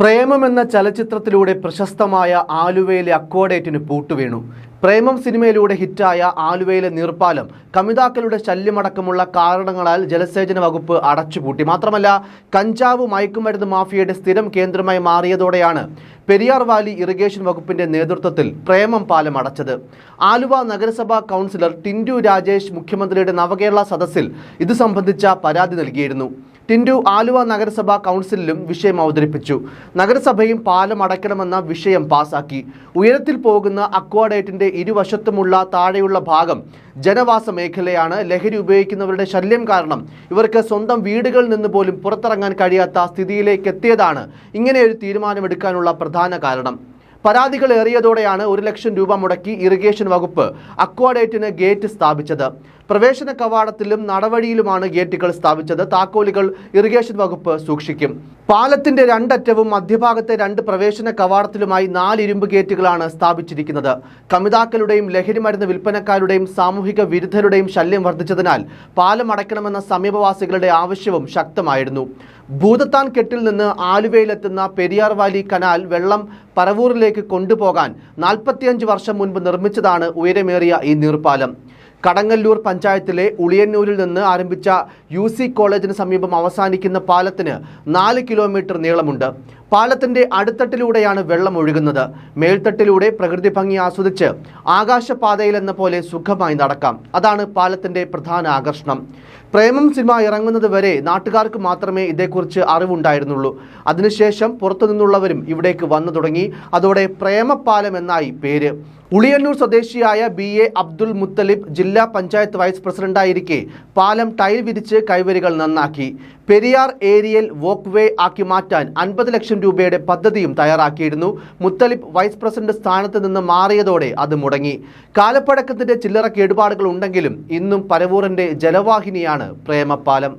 പ്രേമം എന്ന ചലച്ചിത്രത്തിലൂടെ പ്രശസ്തമായ ആലുവയിലെ അക്വാഡേറ്റിന് പൂട്ടുവീണു. പ്രേമം സിനിമയിലൂടെ ഹിറ്റായ ആലുവയിലെ നീർപ്പാലം കമിതാക്കളുടെ ശല്യമടക്കമുള്ള കാരണങ്ങളാൽ ജലസേചന വകുപ്പ് അടച്ചുപൂട്ടി. മാത്രമല്ല കഞ്ചാവ് മയക്കുമരുന്ന് മാഫിയയുടെ സ്ഥിരം കേന്ദ്രമായി മാറിയതോടെയാണ് പെരിയാർ വാലി ഇറിഗേഷൻ വകുപ്പിന്റെ നേതൃത്വത്തിൽ പ്രേമം പാലം അടച്ചത്. ആലുവ നഗരസഭാ കൗൺസിലർ ടിൻഡു രാജേഷ് മുഖ്യമന്ത്രിയുടെ നവകേരള സദസ്സിൽ ഇത് സംബന്ധിച്ച പരാതി നൽകിയിരുന്നു. ടിൻഡു ആലുവ നഗരസഭാ കൗൺസിലിലും വിഷയം അവതരിപ്പിച്ചു. നഗരസഭയും പാലം അടയ്ക്കണമെന്ന വിഷയം പാസാക്കി. ഉയരത്തിൽ പോകുന്ന അക്വാഡേറ്റിന്റെ ഇരുവശത്തുമുള്ള താഴെയുള്ള ഭാഗം ജനവാസ മേഖലയാണ് ലഹരി ഉപയോഗിക്കുന്നവരുടെ ശല്യം കാരണം. ഇവർക്ക് സ്വന്തം വീടുകളിൽ നിന്ന് പോലും പുറത്തിറങ്ങാൻ കഴിയാത്ത സ്ഥിതിയിലേക്ക് എത്തിയതാണ് ഇങ്ങനെ ഒരു തീരുമാനമെടുക്കാനുള്ള പ്രധാന കാരണം. പരാതികൾ ഏറിയതോടെയാണ് ഒരു ലക്ഷം രൂപ മുടക്കി ഇറിഗേഷൻ വകുപ്പ് അക്വാഡേറ്റിന് ഗേറ്റ് സ്ഥാപിച്ചത്. പ്രവേശന കവാടത്തിലും നടവഴിയിലുമാണ് ഗേറ്റുകൾ സ്ഥാപിച്ചത്. താക്കോലുകൾ ഇറിഗേഷൻ വകുപ്പ് സൂക്ഷിക്കും. പാലത്തിന്റെ രണ്ടറ്റവും മധ്യഭാഗത്തെ രണ്ട് പ്രവേശന കവാടത്തിലുമായി നാല് ഇരുമ്പ് ഗേറ്റുകളാണ് സ്ഥാപിച്ചിരിക്കുന്നത്. കമിതാക്കളുടെയും ലഹരി മരുന്ന് വിൽപ്പനക്കാരുടെയും സാമൂഹിക വിരുദ്ധരുടെയും ശല്യം വർദ്ധിച്ചതിനാൽ പാലം അടയ്ക്കണമെന്ന സമീപവാസികളുടെ ആവശ്യവും ശക്തമായിരുന്നു. ഭൂതത്താൻ കെട്ടിൽ നിന്ന് ആലുവയിലെത്തുന്ന പെരിയാർ വാലി കനാൽ വെള്ളം പറവൂരിലേക്ക് കൊണ്ടുപോകാൻ നാൽപ്പത്തിയഞ്ച് വർഷം മുൻപ് നിർമ്മിച്ചതാണ് ഉയരമേറിയ ഈ നീർപ്പാലം. കടങ്ങല്ലൂർ പഞ്ചായത്തിലെ ഉളിയന്നൂരിൽ നിന്ന് ആരംഭിച്ച യു സി കോളേജിന് സമീപം അവസാനിക്കുന്ന പാലത്തിന് നാല് കിലോമീറ്റർ നീളമുണ്ട്. പാലത്തിന്റെ അടിത്തട്ടിലൂടെയാണ് വെള്ളം ഒഴുകുന്നത്. മേൽത്തട്ടിലൂടെ പ്രകൃതി ഭംഗി ആസ്വദിച്ച് ആകാശപാതയിൽ എന്ന പോലെ സുഖമായി നടക്കാം. അതാണ് പാലത്തിന്റെ പ്രധാന ആകർഷണം. പ്രേമം സിനിമ ഇറങ്ങുന്നത് വരെ നാട്ടുകാർക്ക് മാത്രമേ ഇതേക്കുറിച്ച് അറിവുണ്ടായിരുന്നുള്ളൂ. അതിനുശേഷം പുറത്തുനിന്നുള്ളവരും ഇവിടേക്ക് വന്നു തുടങ്ങി. അതോടെ പ്രേമപ്പാലം എന്നായി പേര്. ഉളിയന്നൂർ സ്വദേശിയായ ബി എ അബ്ദുൽ മുത്തലിബ് ജില്ലാ പഞ്ചായത്ത് വൈസ് പ്രസിഡന്റായിരിക്കെ പാലം ടൈൽ വിരിച്ച് കൈവരികൾ നന്നാക്കി. പെരിയാർ ഏരിയയിൽ വോക്ക് വേ ആക്കി മാറ്റാൻ അൻപത് ലക്ഷം രൂപയുടെ പദ്ധതിയും തയ്യാറാക്കിയിരുന്നു. മുത്തലിബ് വൈസ് പ്രസിഡന്റ് സ്ഥാനത്ത് നിന്ന് മാറിയതോടെ അത് മുടങ്ങി. കാലപ്പഴക്കത്തിന്റെ ചില്ലറ കേടുപാടുകൾ ഉണ്ടെങ്കിലും ഇന്നും പരവൂറിന്റെ ജലവാഹിനിയാണ് പ്രേമപ്പാലം